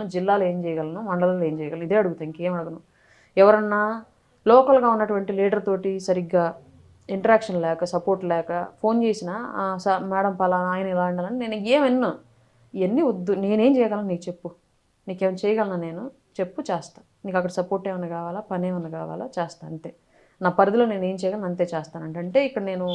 చేయగలను జిల్లాలో ఏం చేయగలను మండలంలో ఏం చేయగలను? ఇదే అడుగుతాను ఇంకేం అడగను. ఎవరన్నా లోకల్గా ఉన్నటువంటి లీడర్ తోటి సరిగ్గా ఇంటరాక్షన్ లేక సపోర్ట్ లేక ఫోన్ చేసినా మేడం పలానా ఆయన ఇలా ఉండాలని నేను ఏమన్నా ఇవన్నీ వద్దు నేనేం చేయగలను నీకు చెప్పు. నీకేమైనా చేయగలను నేను? చెప్పు చేస్తా. నీకు అక్కడ సపోర్ట్ ఏమైనా కావాలా? పని ఏమైనా కావాలా? చేస్తా అంతే. నా పరిధిలో నేను ఏం చేయగలను అంతే చేస్తానంటే అంటే ఇక్కడ నేను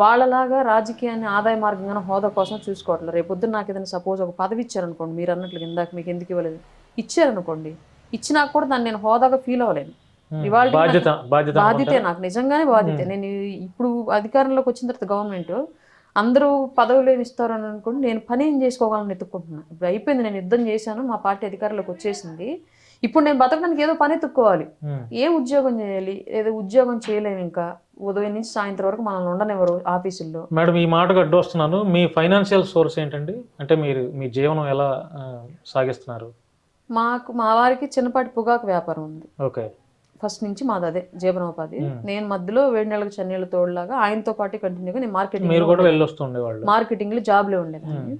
వాళ్ళలాగా రాజకీయాన్ని ఆదాయ మార్గంగా హోదా కోసం చూసుకోవట్లేదు. రేపు పొద్దున్న నాకు ఏదైనా సపోజ్ ఒక పదవి ఇచ్చారనుకోండి మీరు అన్నట్లు ఇందాక మీకు ఎందుకు ఇవ్వలేదు? ఇచ్చారనుకోండి. ఇచ్చినా కూడా దాన్ని నేను హోదాగా ఫీల్ అవ్వలేను. ఇవాళ బాధ్యత నాకు నిజంగానే బాధ్యత. నేను ఇప్పుడు అధికారంలోకి వచ్చిన తర్వాత గవర్నమెంట్ అందరూ పదవులు ఏమి ఇస్తారు అని అనుకోండి నేను పని ఏం చేసుకోగలను ఎత్తుక్కుంటున్నాను ఇప్పుడు అయిపోయింది నేను యుద్ధం చేశాను మా పార్టీ అధికారంలోకి వచ్చేసింది. ఇప్పుడు నేను బతకడానికి ఏదో పని ఎత్తుక్కోవాలి. ఏం ఉద్యోగం చేయాలి? ఏదో ఉద్యోగం చేయలేము ఇంకా. ఉదయం నుంచి సాయంత్రం వరకు మనల్ని ఉండనివ్వరు ఆఫీసుల్లో. మేడం ఈ మాటకు అడ్డు వస్తున్నాను. మీ ఫైనాన్షియల్ సోర్స్ ఏంటండి? అంటే మీరు మీ జీవనం ఎలా సాగిస్తున్నారు? మాకు మా వారికి చిన్నపాటి పొగాకు వ్యాపారం ఉంది. ఓకే. ఫస్ట్ నుంచి మాది అదే జీవనోపాధి. నేను మధ్యలో వేడి నెలలకు చన్నీళ్ళ తోడులాగా ఆయనతో పాటు కంటిన్యూగా నేను మార్కెటింగ్ మీరు కూడా వెళ్ళొస్తుండేవాళ్ళు మార్కెటింగ్లో జాబ్లో ఉండేదాన్ని.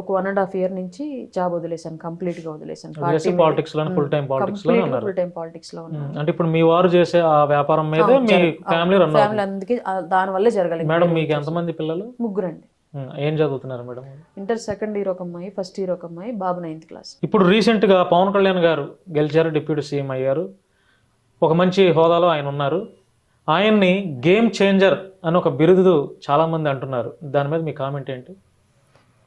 ఒక వన్ అండ్ హాఫ్ ఇయర్ నుంచి జాబ్ వదిలేశాను కంప్లీట్గా వదిలేశాను. పాలిటిక్స్లో ఫుల్ టైం పాలిటిక్స్లో ఉన్నారు. ఫుల్ టైం పాలిటిక్స్లో అంటే ఇప్పుడు మీ వారు చేసే ఆ వ్యాపారం మీదే మీ ఫ్యామిలీ రన్ ఫ్యామిలీ అందుకే దాని వల్లే జరగలేదు. మేడం మీకు ఎంతమంది పిల్లలు? ముగ్గురండి. ఏం చదువుతున్నారు మేడం? ఇంటర్ సెకండ్ ఇయర్ ఒక అమ్మాయి ఫస్ట్ ఇయర్ ఒక అమ్మాయి బాబు నైన్త్ క్లాస్ ఇప్పుడు రీసెంట్గా పవన్ కళ్యాణ్ గారు గెలిచారు డిప్యూటీ సీఎం అయ్యారు. ఒక మంచి హోదాలో ఆయన ఉన్నారు. ఆయన్ని గేమ్ చేంజర్ అని ఒక బిరుదు చాలా మంది అంటున్నారు. దాని మీద మీ కామెంట్ ఏంటి?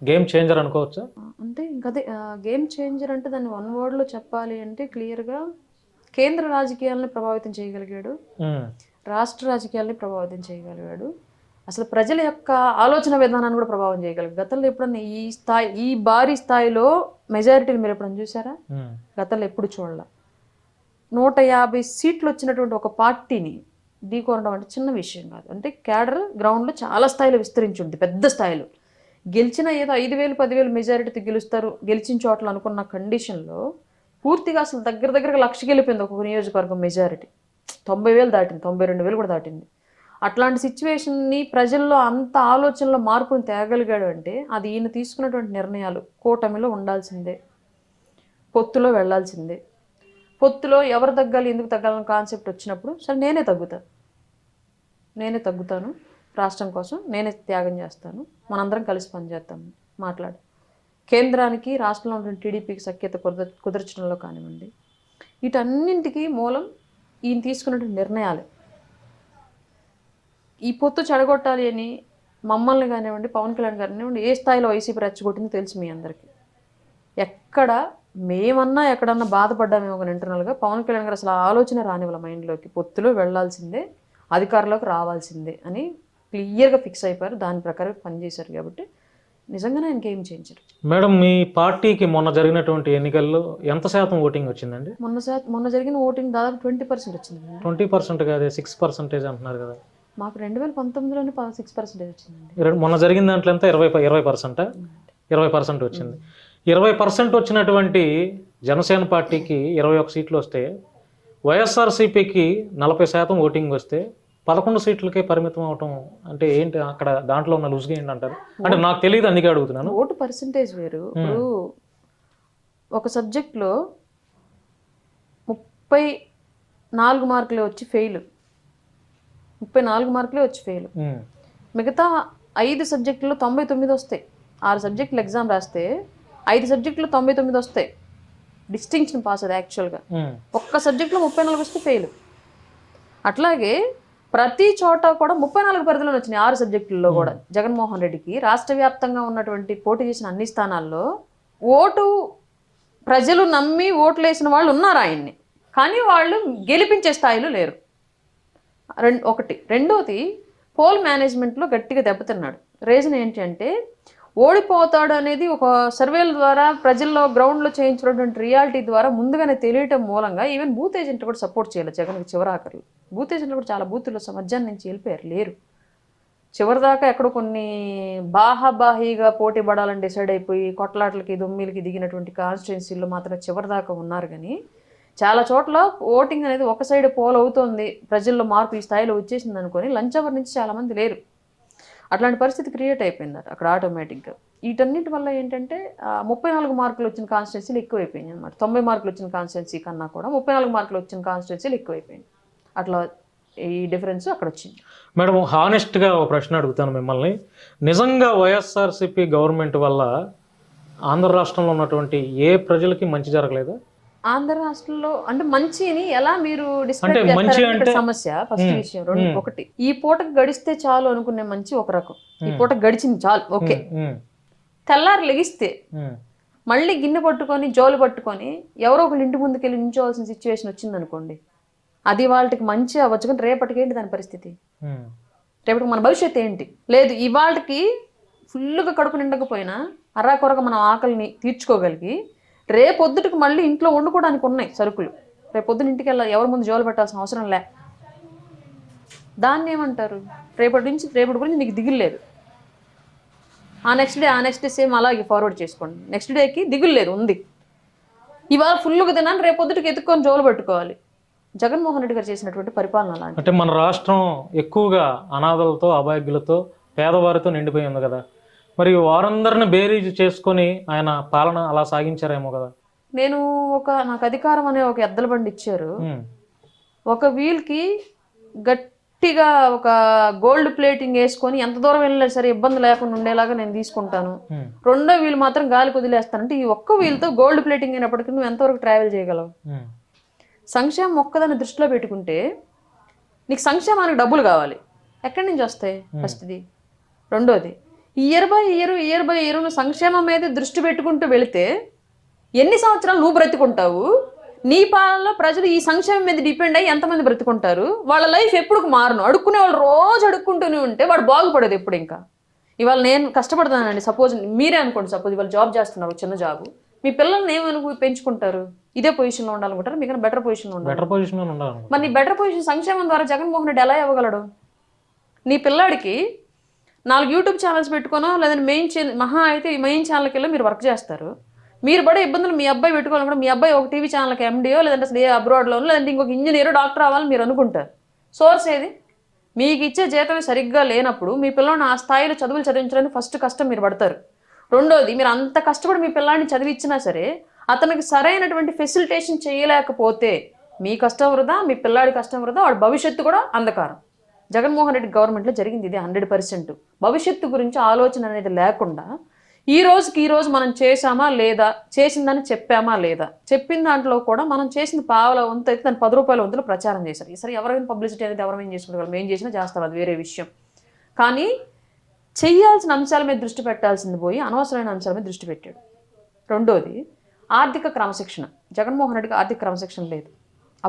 గేమ్ చేంజర్ అనుకోవచ్చా? అంటే ఇంకదే గేమ్ చేంజర్ అంటే దాన్ని వన్ వర్డ్లో చెప్పాలి అంటే క్లియర్గా కేంద్ర రాజకీయాలను ప్రభావితం చేయగలిగాడు. ఉమ్, రాష్ట్ర రాజకీయాల్ని ప్రభావితం చేయగలిగాడు. అసలు ప్రజల యొక్క ఆలోచన విధానాన్ని కూడా ప్రభావం చేయగలిగాడు. గతంలో ఎప్పుడన్నా ఈ స్థాయి ఈ భారీ స్థాయిలో మెజారిటీని మీరు ఎప్పుడన్నా చూసారా? ఉమ్, గతంలో ఎప్పుడు చూడాల. నూట యాభై సీట్లు వచ్చినటువంటి ఒక పార్టీని ఢీకొనడం అంటే చిన్న విషయం కాదు. అంటే క్యాడర్ గ్రౌండ్లో చాలా స్థాయిలో విస్తరించి ఉంది పెద్ద స్థాయిలో. గెలిచిన ఏదో ఐదు వేలు పదివేలు మెజారిటీతో గెలుస్తారు. గెలిచిన చోట్ల అనుకున్న కండిషన్లో పూర్తిగా అసలు దగ్గర దగ్గర లక్షకి వెళ్ళిపోయింది ఒక్కొక్క నియోజకవర్గం మెజారిటీ తొంభై వేలు దాటింది తొంభై రెండు వేలు కూడా దాటింది. అట్లాంటి సిచ్యువేషన్ని ప్రజల్లో అంత ఆలోచనలో మార్పును తేగలిగాడు అంటే అది ఈయన తీసుకున్నటువంటి నిర్ణయాలు కూటమిలో ఉండాల్సిందే. పొత్తులో వెళ్ళాల్సిందే పొత్తులో ఎవరు తగ్గాలి ఎందుకు తగ్గాలని కాన్సెప్ట్ వచ్చినప్పుడు సరే నేనే తగ్గుతాను నేనే తగ్గుతాను. రాష్ట్రం కోసం నేనే త్యాగం చేస్తాను. మనందరం కలిసి పనిచేద్దాం. మాట్లాడు. కేంద్రానికి రాష్ట్రంలో ఉన్న టీడీపీకి సఖ్యత కుదర కుదర్చడంలో కానివ్వండి. వీటన్నింటికి మూలం ఈయన తీసుకున్నటువంటి నిర్ణయాలే. ఈ పొత్తు చెడగొట్టాలి అని మమ్మల్ని కానివ్వండి పవన్ కళ్యాణ్ కానివ్వండి ఏ స్థాయిలో వైసీపీ రెచ్చగొట్టిందో తెలుసు మీ అందరికీ. ఎక్కడ మేమన్నా ఎక్కడన్నా బాధపడ్డామేమో కానీ ఇంటర్నల్గా పవన్ కళ్యాణ్ గారు అసలు ఆలోచన రానివ్వాలి మైండ్లోకి పొత్తులో వెళ్ళాల్సిందే అధికారంలోకి రావాల్సిందే అని క్లియర్గా ఫిక్స్ అయిపోయారు. దాని ప్రకారం పనిచేశారు కాబట్టి నిజంగానే ఆయనకి ఏం చేయించారు. మేడం మీ పార్టీకి మొన్న జరిగినటువంటి ఎన్నికల్లో ఎంత శాతం ఓటింగ్ వచ్చిందండి? మొన్న సా- మొన్న జరిగిన ఓటింగ్ దాదాపు ట్వంటీ పర్సెంట్ వచ్చింది ట్వంటీ పర్సెంట్ కాదే సిక్స్ పర్సెంటేజ్ అంటున్నారు కదా. మాకు రెండు వేల పంతొమ్మిదిలోనే సిక్స్ పర్సెంటేజ్ వచ్చిందండి. మొన్న జరిగిన దాంట్లో ఎంత? ఇరవై ఇరవై పర్సెంటా ఇరవై పర్సెంట్ వచ్చింది. ఇరవై పర్సెంట్ వచ్చినటువంటి జనసేన పార్టీకి ఇరవై ఒక సీట్లు వస్తే వైఎస్ఆర్సీపీకి నలభై శాతం ఓటింగ్ వస్తే పదకొండు సీట్లకే పరిమితం అవటం అంటే ఏంటి? అక్కడ దాంట్లో ఉన్న లుజ్గా ఏంటి అంటారు? అంటే నాకు తెలియదు అందుకే అడుగుతున్నాను. ఓటు పర్సంటేజ్ వేరు. ఇప్పుడు ఒక సబ్జెక్ట్లో ముప్పై నాలుగు మార్కులే వచ్చి ఫెయిల్. ముప్పై నాలుగు మార్కులే వచ్చి ఫెయిల్. మిగతా ఐదు సబ్జెక్టులో తొంభై తొమ్మిది వస్తాయి. ఆరు సబ్జెక్టులు ఎగ్జామ్ రాస్తే ఐదు సబ్జెక్టులు తొంభై తొమ్మిది వస్తాయి. డిస్టింక్షన్ పాస్ అది యాక్చువల్గా. ఒక్క సబ్జెక్ట్లో ముప్పై నాలుగు వస్తే ఫెయిల్. అట్లాగే ప్రతి చోట కూడా ముప్పై నాలుగు పరిధిలో వచ్చినాయి ఆరు సబ్జెక్టుల్లో కూడా. జగన్మోహన్ రెడ్డికి రాష్ట్ర వ్యాప్తంగా ఉన్నటువంటి పోటీ చేసిన అన్ని స్థానాల్లో ఓటు ప్రజలు నమ్మి ఓట్లు వేసిన వాళ్ళు ఉన్నారు ఆయన్ని. కానీ వాళ్ళు గెలిపించే స్థాయిలో లేరు. రెండు ఒకటి. రెండోది పోల్ మేనేజ్మెంట్లో గట్టిగా దెబ్బతిన్నాడు. రీజన్ ఏంటి అంటే ఓడిపోతాడు అనేది ఒక సర్వేల ద్వారా ప్రజల్లో గ్రౌండ్లో చేయించినటువంటి రియాలిటీ ద్వారా ముందుగానే తెలియటం మూలంగా ఈవెన్ బూత్ ఏజెంట్ కూడా సపోర్ట్ చేయాలి జగన్కి చివరాఖరులు బూత్ ఏజెంట్లు కూడా చాలా బూతుల్లో మధ్యాహ్నం నుంచి వెళ్ళిపోయారు లేరు. చివరిదాకా ఎక్కడో కొన్ని బాహాబాహీగా పోటీ పడాలని డిసైడ్ అయిపోయి కొట్లాటలకి దొమ్మిలకి దిగినటువంటి కాన్స్టిట్యున్సీల్లో మాత్రం చివరిదాకా ఉన్నారు. కానీ చాలా చోట్ల ఓటింగ్ అనేది ఒక సైడ్ పోల్ అవుతోంది. ప్రజల్లో మార్పు ఈ స్థాయిలో వచ్చేసింది అనుకొని లంచ్ అవర్ నుంచి చాలామంది లేరు. అట్లాంటి పరిస్థితి క్రియేట్ అయిపోయింది అక్కడ ఆటోమేటిక్గా వీటన్నిటి వల్ల ఏంటంటే ముప్పై నాలుగు మార్కులు వచ్చిన కాన్స్టిట్యున్సీలు ఎక్కువైపోయినాయి అనమాట తొంభై మార్కులు వచ్చిన కాన్స్టిట్యున్సీ కన్నా కూడా ముప్పై నాలుగు మార్కులు వచ్చిన కాన్స్టిట్యున్సీలు ఎక్కువైపోయినాయి. అట్లా ఈ డిఫరెన్స్ అక్కడ వచ్చింది. మేడం హానెస్ట్గా ఒక ప్రశ్న అడుగుతాను మిమ్మల్ని. నిజంగా వైఎస్ఆర్సీపీ గవర్నమెంట్ వల్ల ఆంధ్ర రాష్ట్రంలో ఉన్నటువంటి ఏ ప్రజలకి మంచి జరగలేదా? ఆంధ్ర రాష్ట్రంలో అంటే మంచిని ఎలా మీరు డిస్క్రైబ్ అంటే- సమస్య ఫస్ట్. విషయం రెండు. ఒకటి. ఈ పూటకు గడిస్తే చాలు అనుకునే మంచి ఒక రకం. ఈ పూట గడిచింది చాలు ఓకే. తెల్లారి లెగిస్తే మళ్ళీ గిన్నె పట్టుకొని జోలు పట్టుకొని ఎవరో ఒకళ్ళు ఇంటి ముందుకెళ్ళి నించోవాల్సిన సిచ్యువేషన్ వచ్చింది అనుకోండి అది వాళ్ళకి మంచి అవ్వచ్చు. కానీ రేపటికి ఏంటి దాని పరిస్థితి? రేపటికి మన భవిష్యత్తు ఏంటి? లేదు ఇవాళకి ఫుల్గా కడుపు నిండకపోయినా అరాకొరగా మనం ఆకలిని తీర్చుకోగలిగి రేపొద్దుటికి మళ్ళీ ఇంట్లో వండుకోవడానికి ఉన్నాయి సరుకులు. రేపొద్దున ఇంటికి వెళ్ళాలి ఎవరి ముందు జోలు పెట్టాల్సిన అవసరం లే. దాన్ని ఏమంటారు? రేపటి నుంచి రేపటి గురించి నీకు దిగులు ఆ నెక్స్ట్ డే ఆ నెక్స్ట్ డే సేమ్ అలాగే ఫార్వర్డ్ చేసుకోండి. నెక్స్ట్ డేకి దిగులు ఉంది. ఇవాళ ఫుల్గా తినాను రేపొద్దుటికి ఎత్తుక్కొని జోలు పెట్టుకోవాలి. జగన్మోహన్ రెడ్డి గారు చేసినటువంటి పరిపాలన అంటే మన రాష్ట్రం ఎక్కువగా అనాథలతో అభాగ్యులతో పేదవారితో నిండిపోయి ఉంది కదా. మరి వారందరిని బేరీజ్ చేసుకొని ఆయన పాలన అలా సాగించారేమో కదా. నేను ఒక నాకు అధికారం అనే ఒక ఎద్దల బండి ఇచ్చారు. ఒక వీల్కి గట్టిగా ఒక గోల్డ్ ప్లేటింగ్ వేసుకొని ఎంత దూరం వెళ్ళినా సరే ఇబ్బంది లేకుండా ఉండేలాగా నేను తీసుకుంటాను. రెండో వీల్ మాత్రం గాలికి వదిలేస్తానంటే ఈ ఒక్క వీల్తో గోల్డ్ ప్లేటింగ్ అయినప్పటికీ నువ్వు ఎంతవరకు ట్రావెల్ చేయగలవు? సంక్షేమం ఒక్కదాన్ని దృష్టిలో పెట్టుకుంటే నీకు సంక్షేమానికి డబ్బులు కావాలి. ఎక్కడి నుంచి వస్తాయి ఫస్ట్ది? రెండోది year by year year by year నువ్వు సంక్షేమం మీద దృష్టి పెట్టుకుంటూ వెళితే ఎన్ని సంవత్సరాలు నువ్వు బ్రతుకుంటావు? నీ పాలనలో ప్రజలు ఈ సంక్షేమం మీద డిపెండ్ అయ్యి ఎంతమంది బ్రతుకుంటారు? వాళ్ళ లైఫ్ ఎప్పుడు మారును? అడుక్కునే వాళ్ళు రోజు అడుక్కుంటూనే ఉంటే వాడు బాగుపడేది ఎప్పుడు ఇంకా. ఇవాళ నేను కష్టపడుతున్నానండి సపోజ్ మీరే అనుకోండి సపోజ్ ఇవాళ జాబ్ చేస్తున్నారు చిన్న జాబ్. మీ పిల్లల్ని ఏమనుకు పెంచుకుంటారు? ఇదే పొజిషన్లో ఉండాలనుకుంటారు? మీకు బెటర్ పొజిషన్లో ఉండాలి. బెటర్ పొజిషన్లో ఉండాలి మరి నీ బెటర్ పొజిషన్ సంక్షేమం ద్వారా జగన్మోహన్ రెడ్డి ఎలా ఇవ్వగలడు? నీ పిల్లాడికి నాలుగు యూట్యూబ్ ఛానల్స్ పెట్టుకోనో లేదంటే మెయిన్ ఛానల్ మహా అయితే ఈ మెయిన్ ఛానల్కి వెళ్ళి మీరు వర్క్ చేస్తారు. మీరు పడే ఇబ్బందులు మీ అబ్బాయి పెట్టుకోవాలనుకుంటే మీ అబ్బాయి ఒక టీవీ ఛానల్కి ఎండియో లేదంటే అసలు ఏ అబ్రాడ్లోనో లేదంటే ఇంకొక ఇంజనీర్ డాక్టర్ అవ్వాలని మీరు అనుకుంటారు. సోర్స్ ఏది? మీకు ఇచ్చే జీతమే సరిగ్గా లేనప్పుడు మీ పిల్లల్ని ఆ స్థాయిలో చదువులు చదివించడానికి ఫస్ట్ కష్టం మీరు పడతారు. రెండోది మీరు అంత కష్టపడి మీ పిల్లాడిని చదివించినా సరే అతనికి సరైనటువంటి ఫెసిలిటేషన్ చేయలేకపోతే మీ కష్టం వృధా మీ పిల్లాడి కష్టం వృధా వాడి భవిష్యత్తు కూడా అంధకారం. జగన్మోహన్ రెడ్డి గవర్నమెంట్లో జరిగింది ఇది హండ్రెడ్ పర్సెంట్. భవిష్యత్తు గురించి ఆలోచన అనేది లేకుండా ఈ రోజుకి ఈ రోజు మనం చేశామా లేదా చేసిందని చెప్పామా లేదా చెప్పిన దాంట్లో కూడా మనం చేసిన పావుల వంతు అయితే దాని పది రూపాయల వంతులు ప్రచారం చేశారు. ఈసారి ఎవరైనా పబ్లిసిటీ అనేది ఎవరైనా చేసుకుంటారు? మేము చేసినా చేస్తాం అది వేరే విషయం. కానీ చేయాల్సిన అంశాల మీద దృష్టి పెట్టాల్సింది పోయి అనవసరమైన అంశాల మీద దృష్టి పెట్టాడు. రెండోది ఆర్థిక క్రమశిక్షణ. జగన్మోహన్ రెడ్డికి ఆర్థిక క్రమశిక్షణ లేదు.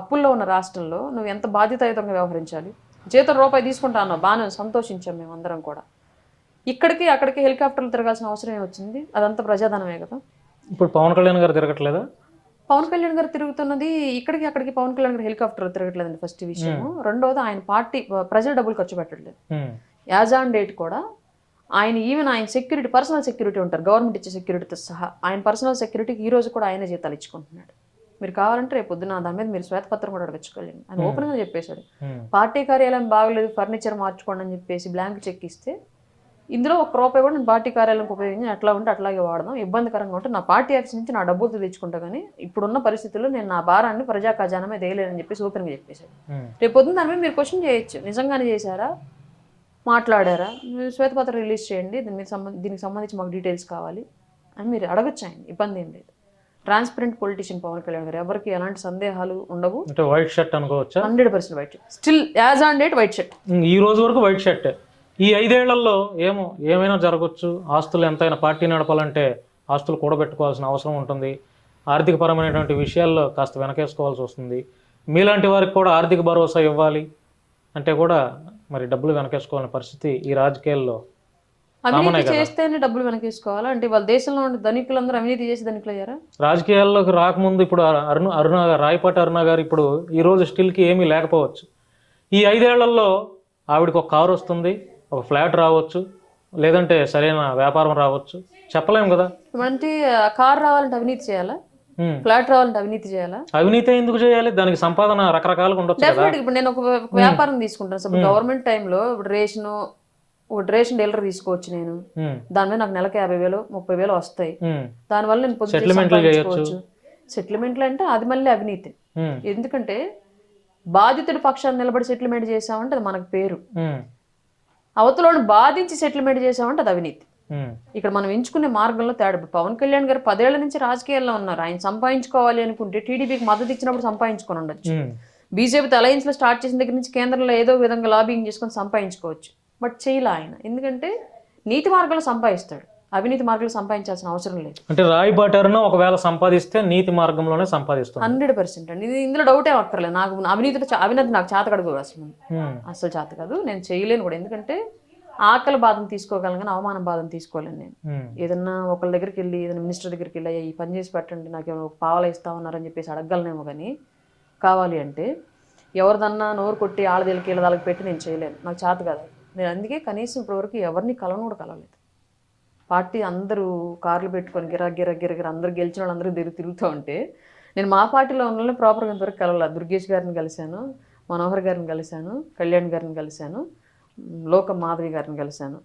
అప్పుల్లో ఉన్న రాష్ట్రంలో నువ్వు ఎంత బాధ్యతాయుతంగా వ్యవహరించాలి? జీతం రూపాయి తీసుకుంటా అన్నావు. బాగానే ఉంది, సంతోషించాం మేము అందరం కూడా. ఇక్కడికి అక్కడికి హెలికాప్టర్లు తిరగాల్సిన అవసరం వచ్చింది. అదంతా ప్రజాధనమే కదా. ఇప్పుడు పవన్ కళ్యాణ్ గారు తిరగట్లేదా? పవన్ కళ్యాణ్ గారు తిరుగుతున్నది ఇక్కడికి అక్కడికి పవన్ కళ్యాణ్ గారు హెలికాప్టర్ తిరగట్లేదండి ఫస్ట్ విషయం రెండోది ఆయన పార్టీ ప్రజల డబ్బులు ఖర్చు పెట్టట్లేదు. యాజ్ ఆన్ డేట్ కూడా ఆయన ఈవెన్ ఆయన సెక్యూరిటీ పర్సనల్ సెక్యూరిటీ ఉంటారు. గవర్నమెంట్ ఇచ్చే సెక్యూరిటీతో సహా ఆయన పర్సనల్ సెక్యూరిటీకి ఈ రోజు కూడా ఆయన జీతాలు ఇచ్చుకుంటున్నాడు. మీరు కావాలంటే రేపు పొద్దున దాని మీద మీరు శ్వేతపత్రం కూడా అడగచ్చుకోలేండి ఆయన ఓపెన్గా చెప్పేశాడు. పార్టీ కార్యాలయం బాగలేదు ఫర్నిచర్ మార్చుకోండి అని చెప్పేసి బ్లాంక్ చెక్ ఇస్తే ఇందులో ఒక రూపాయి కూడా నేను పార్టీ కార్యాలయంకి ఉపయోగించి ఎట్లా ఉంటే అట్లాగే వాడదాం. ఇబ్బందికరంగా ఉంటే నా పార్టీ ఆఫీస్ నుంచి నా డబ్బులతో తెచ్చుకుంటా కానీ ఇప్పుడున్న పరిస్థితుల్లో నేను నా భారాన్ని ప్రజా ఖజానా మీద వేయలేనని చెప్పేసి ఓపెన్గా చెప్పేశాడు. రేపు పొద్దున్న దాని మీద మీరు క్వశ్చన్ చేయొచ్చు. నిజంగానే చేశారా? మాట్లాడారా? మీరు శ్వేతపత్రం రిలీజ్ చేయండి. దీని మీద సంబంధ దీనికి సంబంధించి మాకు డీటెయిల్స్ కావాలి అని మీరు అడగచ్చు ఆయన. ఇబ్బంది ఏం లేదు. ట్రాన్స్పరెంట్ పొలిటీషియన్ పవన్ కళ్యాణ్ గారు. ఎవరికి ఎలాంటి సందేహాలు ఉండవు. అంటే వైట్ షర్ట్ అనుకోవచ్చా? Hundred percent white shirt. Still as on date white shirt. ఈ రోజు వరకు వైట్ షర్ట్. ఈ ఐదేళ్ళలో ఏమో ఏమైనా జరగచ్చు? ఆస్తులు ఎంతైనా పార్టీ నడపాలంటే ఆస్తులు కూడబెట్టుకోవాల్సిన అవసరం ఉంటుంది. ఆర్థికపరమైనటువంటి విషయాల్లో కాస్త వెనకేసుకోవాల్సి వస్తుంది. మీలాంటి వారికి కూడా ఆర్థిక భరోసా ఇవ్వాలి. అంటే కూడా మరి డబ్బులు వెనకేసుకోవాలని పరిస్థితి ఈ రాజకీయాల్లో అవినీతి చేస్తేనే డబ్బులు వెనకేసుకోవాలా? అంటే వాళ్ళ దేశంలో ఉండే ధనికులందరూ అవినీతి చేసి ధనికులు అయ్యారా రాజకీయాల్లోకి రాకముందు ఇప్పుడు అరుణ అరుణ రాయపాటి అరుణ గారు ఇప్పుడు ఈ రోజు స్టిల్కి ఏమీ లేకపోవచ్చు. ఈ ఐదేళ్ళలో ఆవిడకి ఒక కారు వస్తుంది ఒక ఫ్లాట్ రావచ్చు లేదంటే సరైన వ్యాపారం రావచ్చు. చెప్పలేము కదా. అంటే కార్ రావాలంటే అవినీతి చేయాలా. ఫ్లాట్ రావాలంటే అవినీతి చేయాలా? అవినీతి ఎందుకు చేయాలి? దానికి సంపాదన రకరకాలుగా ఉండొచ్చు ఇప్పుడు నేను ఒక వ్యాపారం తీసుకుంటాను. గవర్నమెంట్ టైంలో ఇప్పుడు రేషన్ ఒక రేషన్ డీలర్ తీసుకోవచ్చు నేను. దాని మీద నాకు నెలకు యాభై వేలు ముప్పై వేలు వస్తాయి. దానివల్ల నేను సంపాదించుకోవచ్చు. సెటిల్మెంట్లు అంటే అది మళ్ళీ అవినీతి. ఎందుకంటే బాధితుడి పక్షాన్ని నిలబడి సెటిల్మెంట్ చేసామంటే అది మనకు పేరు. అవతలను బాధించి సెటిల్మెంట్ చేసామంటే అది అవినీతి. ఇక్కడ మనం ఎంచుకునే మార్గంలో తేడా. పవన్ కళ్యాణ్ గారు పదేళ్ళ నుంచి రాజకీయాల్లో ఉన్నారు. ఆయన సంపాదించుకోవాలి అనుకుంటే టీడీపీకి మద్దతు ఇచ్చినప్పుడు సంపాదించుకొని ఉండొచ్చు. ఉమ్, బీజేపీతో అలయన్స్లో స్టార్ట్ చేసిన దగ్గర నుంచి కేంద్రంలో ఏదో విధంగా లాబింగ్ చేసుకొని సంపాదించుకోవచ్చు. బట్ చేయలే ఆయన? ఎందుకంటే నీతి మార్గంలో సంపాదిస్తాడు. అవినీతి మార్గంలో సంపాదించాల్సిన అవసరం లేదు. అంటే రాయి బాటారును ఒకవేళ సంపాదిస్తే నీతి మార్గంలోనే సంపాదిస్తుంది హండ్రెడ్ పర్సెంట్ అండి. ఇది ఇందులో డౌటే అక్కర్లేదు. నాకు అవినీతిలో అవినీతి నాకు చేత కడుగు అసలు. అసలు చేత కాదు. నేను చేయలేను కూడా. ఎందుకంటే ఆకలి బాధను తీసుకోగలను కానీ అవమానం బాధను తీసుకోలేను నేను. ఏదన్నా ఒకళ్ళ దగ్గరికి వెళ్ళి ఏదైనా మినిస్టర్ దగ్గరికి వెళ్ళి "అయ్యా, ఈ పని చేసి పెట్టండి నాకు ఏమైనా పావలా ఇస్తామన్నారని చెప్పేసి అడగలనేమో కానీ కావాలి అంటే ఎవరిదన్నా నోరు కొట్టి ఆడదిలకి వీళ్ళకి పెట్టి నేను చేయలేను. నాకు చేత కాదు. నేను అందుకే కనీసం ఇప్పటివరకు ఎవరిని కలవను కూడా కలవలేదు. పార్టీ అందరూ కార్లు పెట్టుకొని గిరా గిరా గిరా గిరా అందరూ గెలిచిన వాళ్ళందరూ తిరుగు తిరుగుతూ ఉంటే నేను మా పార్టీలో ఉన్న ప్రాపర్గా ఇంతవరకు కలవలేదు దుర్గేష్ గారిని కలిశాను మనోహర్ గారిని కలిశాను కళ్యాణ్ గారిని కలిశాను లోక మాధవి గారిని కలిశాను.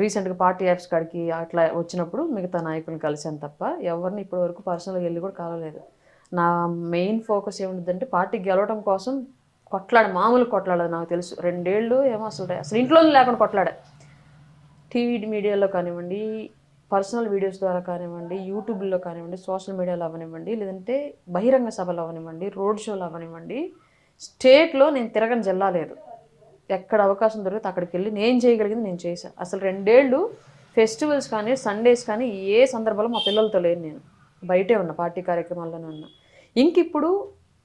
రీసెంట్గా పార్టీ యాప్స్ కాడికి అట్లా వచ్చినప్పుడు మిగతా నాయకులను కలిశాను తప్ప ఎవరిని ఇప్పటివరకు పర్సనల్గా వెళ్ళి కూడా కలవలేదు. నా మెయిన్ ఫోకస్ ఏముంటుందంటే పార్టీ గెలవడం కోసం కొట్లాడ మామూలు కొట్లాడదు నాకు తెలుసు. రెండేళ్ళు ఏమో అసలు అసలు ఇంట్లోనే లేకుండా కొట్లాడా. టీవీ మీడియాలో కానివ్వండి పర్సనల్ వీడియోస్ ద్వారా కానివ్వండి యూట్యూబ్లో కానివ్వండి సోషల్ మీడియాలో అవనివ్వండి లేదంటే బహిరంగ సభలు అవనివ్వండి రోడ్ షోలు అవనివ్వండి స్టేట్లో నేను తిరగని జిల్లా లేదు. ఎక్కడ అవకాశం దొరికితే అక్కడికి వెళ్ళి నేను చేయగలిగింది నేను చేశాను అసలు రెండేళ్ళు ఫెస్టివల్స్ కానీ సండేస్ కానీ ఏ సందర్భంలో మా పిల్లలతో లేను నేను. బయటే ఉన్నా పార్టీ కార్యక్రమాల్లోనే ఉన్నా. ఇంక ఇప్పుడు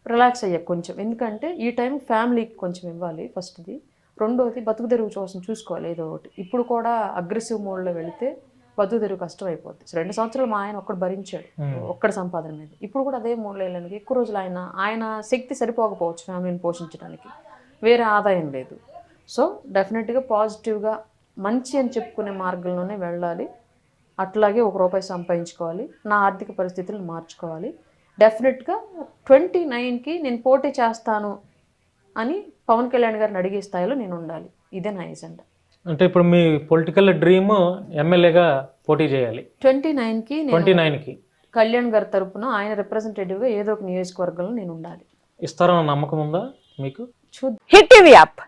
రిలాక్స్ అయ్యా కొంచెం. ఎందుకంటే ఈ టైం ఫ్యామిలీకి కొంచెం ఇవ్వాలి ఫస్ట్ది. రెండోది బతుకు తెరువు కోసం చూసుకోవాలి ఏదో ఒకటి. ఇప్పుడు కూడా అగ్రెసివ్ మోడ్లో వెళితే బతుకు తెరువు కష్టం అయిపోద్ది రెండు సంవత్సరాలు మా ఆయన ఒక్కడు భరించాడు. ఒక్కడి సంపాదన మీద. ఇప్పుడు కూడా అదే మోడ్లో వెళ్ళడానికి ఎక్కువ రోజులు ఆయన ఆయన శక్తి సరిపోకపోవచ్చు ఫ్యామిలీని పోషించడానికి. వేరే ఆదాయం లేదు. సో డెఫినెట్గా పాజిటివ్గా మంచి అని చెప్పుకునే మార్గంలోనే వెళ్ళాలి. అట్లాగే ఒక రూపాయి సంపాదించుకోవాలి. నా ఆర్థిక పరిస్థితులను మార్చుకోవాలి. డెఫినెట్గా ట్వంటీ నైన్కి నేను పోటీ చేస్తాను అని పవన్ కళ్యాణ్ గారిని అడిగే స్థాయిలో నేను ఉండాలి. ఇదే నా ఎజెండా. అంటే ఇప్పుడు మీ పొలిటికల్ డ్రీమ్ ఎమ్మెల్యేగా పోటీ చేయాలి. ట్వంటీ నైన్కి నేను ట్వంటీ నైన్కి. కళ్యాణ్ గారి తరపున ఆయన రిప్రజెంటేటివ్గా ఏదో ఒక నియోజకవర్గంలో నేను ఉండాలి. ఇస్తారన్న నమ్మకం ఉందా మీకు? చూద్దాం. Hit TV app.